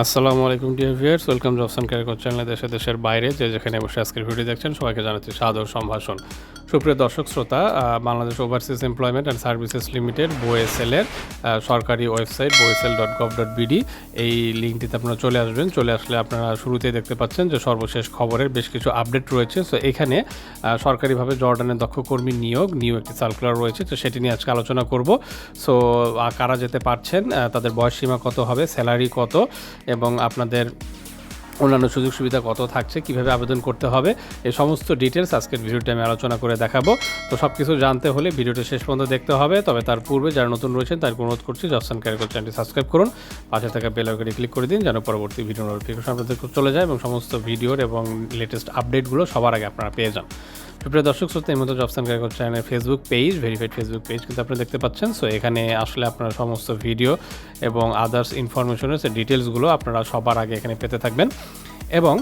আসসালামু আলাইকুম dear viewers welcome জবসান ক্যারিকর চ্যানেলে দেশে দেশের বাইরে। যে যেখানে বসে আজকের ভিডিও দেখছেন, সবাইকে জানাচ্ছি সাদর সম্ভাষণ। সুপ্রিয় দর্শক শ্রোতা Bangladesh overseas employment and services limited বোয়েসেলের সরকারি website BOESL dot gov dot BD এই লিঙ্কটিতে আপনারা চলে আসবেন। চলে আসলে আপনারা শুরুতেই দেখতে পাচ্ছেন যে সর্বশেষ খবরের বেশ কিছু আপডেট রয়েছে। সো এখানে সরকারিভাবে জর্ডানের দক্ষ কর্মী নিয়োগ নিউ একটি সার্কুলার রয়েছে। তো সেটি নিয়ে আজকে আলোচনা করব। সো কারা যেতে পারছেন তাদের বয়স সীমা কত হবে স্যালারি কত, এবং আপনাদের অন্যান্য সুযোগ সুবিধা কত থাকছে, কীভাবে আবেদন করতে হবে এই সমস্ত ডিটেলস আজকের ভিডিওটি আমি আলোচনা করে দেখাবো। তো সব কিছু জানতে হলে ভিডিওটি শেষ পর্যন্ত দেখতে হবে। তবে তার পূর্বে যারা নতুন রয়েছেন তার অনুরোধ করছি জবসান ক্যারিকর চ্যানেলটি সাবস্ক্রাইব করুন। পাশে থাকা বেল আইকনে ক্লিক করে দিন, যেন পরবর্তী ভিডিও নোটিফিকেশন আপনাদের চলে যায় এবং সমস্ত ভিডিওর এবং লেটেস্ট আপডেটগুলো সবার আগে আপনারা পেয়ে যান। সুপ্রিয় দর্শক, শ্রোতা, এই মতো জবসান ক্যারিকর চ্যানেলের Facebook page verified Facebook page কিন্তু আপনারা দেখতে পাচ্ছেন। সো এখানে আসলে আপনারা সমস্ত ভিডিও এবং আদার্স ইনফরমেশনের ডিটেলসগুলো আপনারা সবার আগে এখানে পেতে থাকবেন। এবং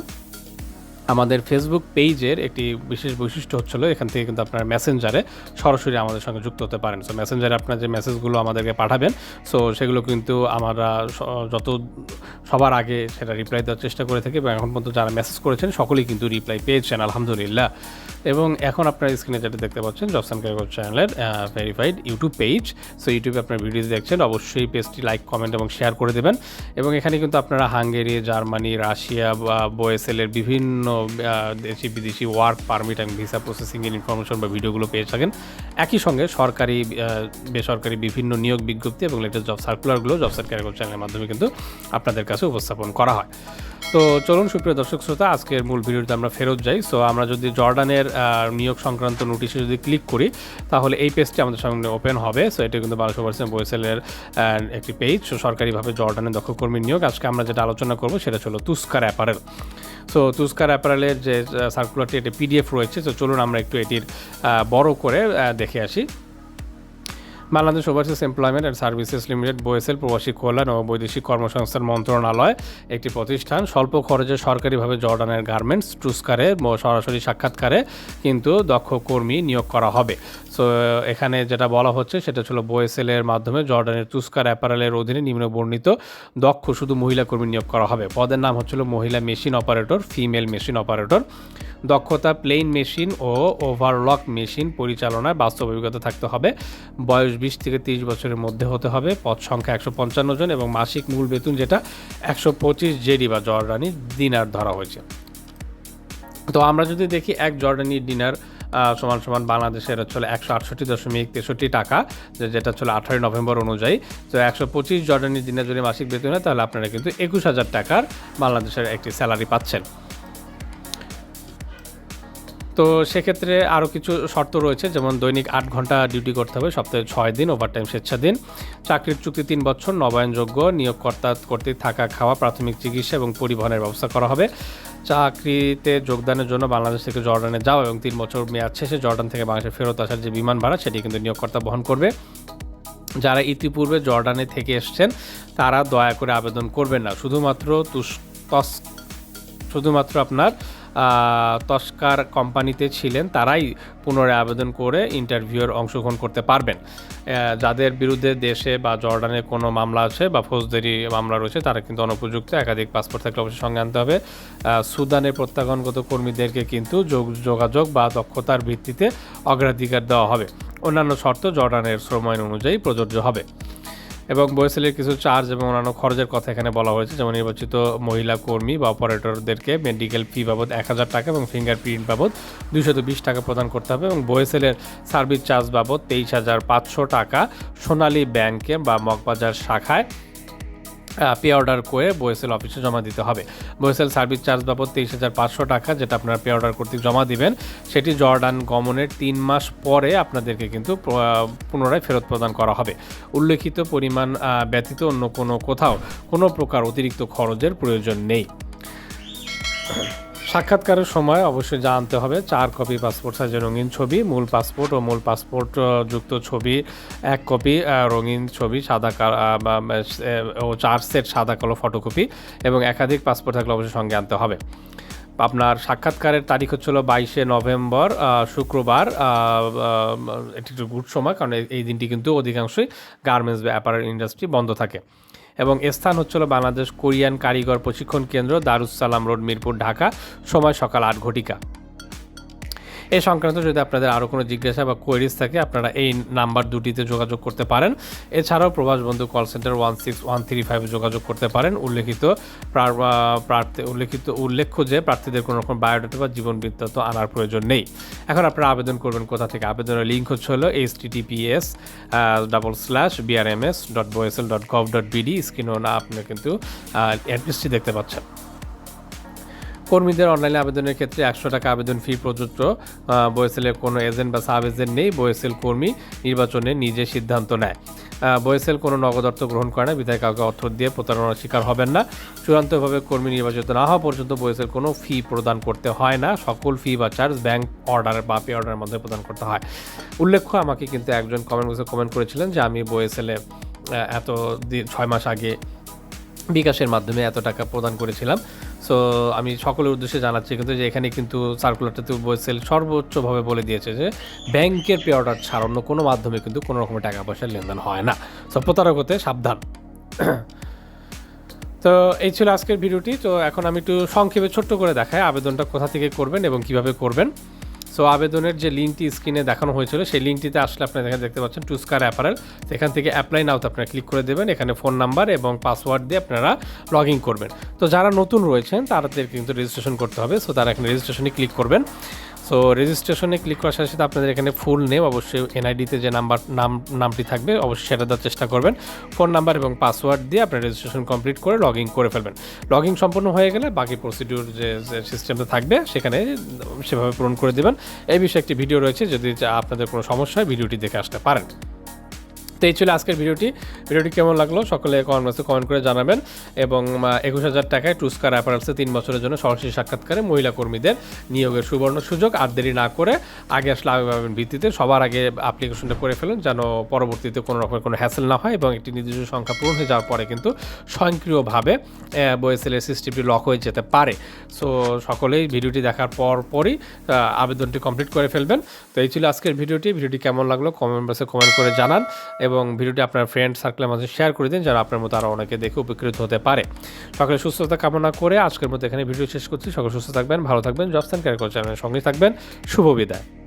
আমাদের ফেসবুক পেজের একটি বিশেষ বৈশিষ্ট্য হচ্ছিল এখান থেকে কিন্তু আপনার মেসেঞ্জারে সরাসরি আমাদের সঙ্গে যুক্ত হতে পারেন। সো মেসেঞ্জারে আপনার যে মেসেজগুলো আমাদেরকে পাঠাবেন সো সেগুলো কিন্তু আমরা যত সবার আগে সেটা রিপ্লাই দেওয়ার চেষ্টা করে থাকি এবং এখন পর্যন্ত যারা মেসেজ করেছেন, সকলেই কিন্তু রিপ্লাই পেয়েছেন, আলহামদুলিল্লাহ। এবং এখন আপনার স্ক্রিনে যেটা দেখতে পাচ্ছেন জবসান ক্যারিকর চ্যানেলের ভেরিফাইড ইউটিউব পেজ সো ইউটিউবে আপনার ভিডিওস দেখছেন, অবশ্যই পেজটি লাইক কমেন্ট এবং শেয়ার করে দেবেন। এবং এখানে কিন্তু আপনারা হাঙ্গেরি জার্মানি রাশিয়া বা বোয়েসেলের বিভিন্ন দেশি বিদেশি ওয়ার্ক পারমিট এবং ভিসা প্রসেসিংয়ের ইনফরমেশন বা ভিডিওগুলো পেয়ে থাকেন। একই সঙ্গে সরকারি বেসরকারি বিভিন্ন নিয়োগ বিজ্ঞপ্তি এবং লেটেস্ট জব সার্কুলারগুলো জব সার্কুলার চ্যানেলের মাধ্যমে কিন্তু আপনাদের কাছে উপস্থাপন করা হয়। তো চলুন, সুপ্রিয় দর্শক শ্রোতা, আজকের মূল ভিডিওতে আমরা ফেরত যাই। সো আমরা যদি জর্ডানের নিয়োগ সংক্রান্ত নোটিশে যদি ক্লিক করি, তাহলে এই পেজটি আমাদের সামনে ওপেন হবে। সো এটা কিন্তু বারোশো পার্সেন্ট বয়েসেলের একটি পেজ সো সরকারিভাবে জর্ডানের দক্ষ কর্মী নিয়োগ। আজকে আমরা যেটা আলোচনা করব, সেটা ছিল তুস্কার অ্যাপারেল। সো তুস্কার অ্যাপারেলের যে সার্কুলারটি একটি পিডিএফ রয়েছে। তো চলুন আমরা একটু এটির বড় করে দেখে আসি। Bangladesh overseas employment and services limited BOESL প্রবাসী কল্যাণ ও বৈদেশিক কর্মসংস্থান মন্ত্রণালয় একটি প্রতিষ্ঠান। স্বল্প খরচে সরকারিভাবে জর্ডানের গার্মেন্টস, টুস্কারে সরাসরি সাক্ষাৎকারে কিন্তু দক্ষ কর্মী নিয়োগ করা হবে। সো এখানে যেটা বলা হচ্ছে সেটা ছিল বয়েসেলের মাধ্যমে জর্ডানের তুস্কার অ্যাপারেলের অধীনে নিম্ন বর্ণিত দক্ষ শুধু মহিলা কর্মী নিয়োগ করা হবে। পদের নাম হচ্ছিল মহিলা machine operator, female machine operator. দক্ষতা প্লেইন মেশিন ও ওভারলক মেশিন পরিচালনায় বাস্তব অভিজ্ঞতা থাকতে হবে। বয়স বিশ থেকে তিরিশ বছরের মধ্যে হতে হবে। পদ সংখ্যা একশো পঞ্চান্ন জন এবং মাসিক মূল বেতন যেটা একশো পঁচিশ জেডি বা জর্ডানি দিনার ধরা হয়েছে। তো আমরা যদি দেখি এক জর্ডানি ডিনার সমান সমান বাংলাদেশের হচ্ছে একশো আটষট্টি দশমিক তেষট্টি টাকা যেটা হচ্ছে আঠারোই নভেম্বর অনুযায়ী। তো একশো পঁচিশ জর্ডানি দিনের যদি মাসিক বেতন হয়, তাহলে আপনারা কিন্তু একুশ হাজার টাকার বাংলাদেশের একটি স্যালারি পাচ্ছেন। তো সেক্ষেত্রে আরও কিছু শর্ত রয়েছে, যেমন দৈনিক আট ঘণ্টা ডিউটি করতে হবে, সপ্তাহে ছয় দিন ওভারটাইম স্বেচ্ছাধীন। চাকরির চুক্তি তিন বছর, নবায়নযোগ্য, নিয়োগকর্তা কর্তৃক থাকা খাওয়া, প্রাথমিক চিকিৎসা এবং পরিবহনের ব্যবস্থা করা হবে। চাকরিতে যোগদানের জন্য বাংলাদেশ থেকে জর্ডানে যাওয়া এবং তিন বছর মেয়াদ শেষে জর্ডান থেকে বাংলাদেশে ফেরত আসার যে বিমান ভাড়া, সেটি কিন্তু নিয়োগকর্তা বহন করবে। যারা ইতিপূর্বে জর্ডানে থেকে এসছেন, তারা দয়া করে আবেদন করবেন না। শুধুমাত্র তুস শুধুমাত্র আপনার তস্কার কোম্পানিতে ছিলেন, তারাই পুনরায় আবেদন করে ইন্টারভিউর অংশগ্রহণ করতে পারবেন। যাদের বিরুদ্ধে দেশে বা জর্ডানে কোনো মামলা আছে বা ফৌজদারি মামলা রয়েছে, তারা কিন্তু অনুপযুক্ত, একাধিক পাসপোর্ট থাকলে অবশ্যই সঙ্গে আনতে হবে। সুদানের প্রত্যাগনগত কর্মীদেরকে কিন্তু যোগ- যোগাযোগ বা দক্ষতার ভিত্তিতে অগ্রাধিকার দেওয়া হবে। অন্যান্য শর্ত জর্ডানের শ্রম আইন অনুযায়ী প্রযোজ্য হবে। এবং বয়সেলের কিছু চার্জ এবং অন্যান্য খরচের কথা এখানে বলা হয়েছে, যেমন নির্বাচিত মহিলা কর্মী বা অপারেটরদেরকে মেডিকেল ফি বাবদ এক হাজার টাকা এবং ফিঙ্গারপ্রিন্ট বাবদ দুইশত বিশ টাকা প্রদান করতে হবে এবং বয়েসেলের সার্ভিস চার্জ বাবদ তেইশ হাজার পাঁচশো টাকা সোনালী ব্যাংকে বা মগবাজার শাখায় পে অর্ডার করে বয়েসেল অফিসে জমা দিতে হবে। বয়েসেল সার্ভিস চার্জ বাবদ তেইশ হাজার পাঁচশো টাকা যেটা আপনারা পে অর্ডার কর্তৃক জমা দিবেন, সেটি জর্ডান গমনের তিন মাস পরে আপনাদেরকে কিন্তু পুনরায় ফেরত প্রদান করা হবে। উল্লেখিত পরিমাণ ব্যতীত অন্য কোনো কোথাও কোনো প্রকার অতিরিক্ত খরচের প্রয়োজন নেই। সাক্ষাৎকারের সময় অবশ্যই জানতে হবে, চার কপি পাসপোর্ট সাইজের রঙিন ছবি, মূল পাসপোর্ট ও মূল পাসপোর্ট যুক্ত ছবি, এক কপি রঙিন ছবি, সাদা ও চার সেট সাদা কালো ফটোকপি এবং একাধিক পাসপোর্ট থাকলে অবশ্যই সঙ্গে আনতে হবে। আপনার সাক্ষাৎকারের তারিখ হচ্ছিল বাইশে নভেম্বর শুক্রবার এটি একটু গুড সময় কারণ এই- দিনটি কিন্তু অধিকাংশই গার্মেন্টস অ্যাপারেল ইন্ডাস্ট্রি বন্ধ থাকে। এবং স্থান হচ্ছিল বাংলাদেশ কোরিয়ান কারিগর প্রশিক্ষণ কেন্দ্র দারুসালাম রোড, মিরপুর, ঢাকা। সময় সকাল আট ঘটিকা। এই সংক্রান্ত যদি আপনাদের আরও কোনো জিজ্ঞাসা বা কোয়েরিজ থাকে, আপনারা এই নাম্বার দুটিতে যোগাযোগ করতে পারেন। এছাড়াও প্রবাস বন্ধু call centre one six one three ফাইভে যোগাযোগ করতে পারেন। উল্লেখিত প্রার্থী, উল্লেখিত, উল্লেখ্য যে প্রার্থীদের কোনো রকম বায়োডাটা বা জীবন বৃত্তান্ত আনার প্রয়োজন নেই। এখন আপনারা আবেদন করবেন কোথা থেকে? আবেদনের লিঙ্ক হচ্ছে হলো H TTPS double slash BRMS dot BOESL dot gov dot BD স্ক্রিনও না আপনি কিন্তু অ্যাড্রেসটি দেখতে পাচ্ছেন। কর্মীদের অনলাইনে আবেদনের ক্ষেত্রে একশো টাকা আবেদন ফি প্রযোজ্য। বয়েসেলের কোনো এজেন্ট বা সাব এজেন্ট নেই, বয়েসেল কর্মী নির্বাচনে নিজে সিদ্ধান্ত নেয়। বয়েসেল কোনো নগদ অর্থ গ্রহণ করে না বিধায় কাউকে অর্থ দিয়ে প্রতারণার শিকার হবেন না। চূড়ান্তভাবে কর্মী নির্বাচিত না হওয়া পর্যন্ত বয়েসেল কোনো ফি প্রদান করতে হয় না। সকল ফি বা চার্জ ব্যাংক অর্ডার বা পে অর্ডারের মধ্যে প্রদান করতে হয়। উল্লেখ্য, আমাকে কিন্তু একজন কমেন্ট বক্সে কমেন্ট করেছিলেন যে, আমি বয়েসেলে এত ছয় মাস আগে বিকাশের মাধ্যমে এত টাকা প্রদান করেছিলাম। সো আমি সকলের উদ্দেশ্যে জানাচ্ছি কিন্তু যে এখানে কিন্তু সার্কুলারটাতে বলসেল সর্বোচ্চভাবে বলে দিয়েছে যে ব্যাংকের পে অর্ডার ছাড়া অন্য কোনো মাধ্যমে কিন্তু কোনো রকমের টাকা পয়সার লেনদেন হয় না। সো প্রতারক হতে সাবধান। তো এই ছিল আজকের ভিডিওটি। তো এখন আমি একটু সংক্ষেপে ছোট্ট করে দেখাই আবেদনটা কোথা থেকে করবেন এবং কীভাবে করবেন। সো আবেদনের যে লিঙ্কটি স্ক্রিনে দেখানো হয়েছিল, সেই লিঙ্কটিতে আসলে আপনারা এখানে দেখতে পাচ্ছেন টুস্কার অ্যাপারেল এখান থেকে অ্যাপ্লাই নাওতে আপনারা ক্লিক করে দেবেন, এখানে ফোন নাম্বার এবং পাসওয়ার্ড দিয়ে আপনারা লগ ইন করবেন। তো যারা নতুন রয়েছেন তাদের কিন্তু রেজিস্ট্রেশন করতে হবে। সো তারা এখানে রেজিস্ট্রেশনে ক্লিক করবেন। সো রেজিস্ট্রেশনে ক্লিক করার সাথে সাথে আপনাদের এখানে ফুল নেম অবশ্যই এনআইডিতে যে নাম্বার নাম, নামটি থাকবে, অবশ্যই সেটা দেওয়ার চেষ্টা করবেন। ফোন নাম্বার এবং পাসওয়ার্ড দিয়ে আপনার রেজিস্ট্রেশন কমপ্লিট করে লগ ইন করে ফেলবেন। লগ ইন হয়ে গেলে বাকি প্রসিডিউর যে সিস্টেমটা থাকবে, সেখানে সেভাবে পূরণ করে দেবেন। এই বিষয়ে একটি ভিডিও রয়েছে, যদি আপনাদের কোনো সমস্যা হয় ভিডিওটি দেখে আসতে পারেন। তো এই ছিল আজকের ভিডিওটি। ভিডিওটি কেমন লাগল সকলে কমেন্ট বক্সে কমেন্ট করে জানাবেন এবং একুশ হাজার টাকায় টুস্কার অ্যাপারেলসে তিন বছরের জন্য সরাসরি সাক্ষাৎকারে মহিলা কর্মীদের নিয়োগের সুবর্ণ সুযোগ। আর দেরি না করে আগে আসলে আবেদন ভিত্তিতে সবার আগে অ্যাপ্লিকেশনটা করে ফেলুন যেন পরবর্তীতে কোনো রকমের কোনো হ্যাসেল না হয় এবং একটি নির্দিষ্ট সংখ্যা পূরণ হয়ে যাওয়ার পরে কিন্তু স্বয়ংক্রিয়ভাবে বয়েসেলের সিস্টেমটি লক হয়ে যেতে পারে। সো সকলেই ভিডিওটি দেখার পর পরই আবেদনটি কমপ্লিট করে ফেলবেন। তো এই ছিল আজকের ভিডিওটি। ভিডিওটি কেমন লাগল কমেন্ট বক্সে কমেন্ট করে জানান এবং ভিডিওটি আপনার ফ্রেন্ড সার্কেলের মাঝে শেয়ার করে দিন যারা আপনার মতো আরও অনেকে দেখে উপকৃত হতে পারে। সকলে সুস্থতা কামনা করে আজকের মতো এখানে ভিডিও শেষ করছি। সকলে সুস্থ থাকবেন, ভালো থাকবেন। জবস্থান ক্যারিকল চ্যানেলের সঙ্গে থাকবেন। শুভ বিদায়।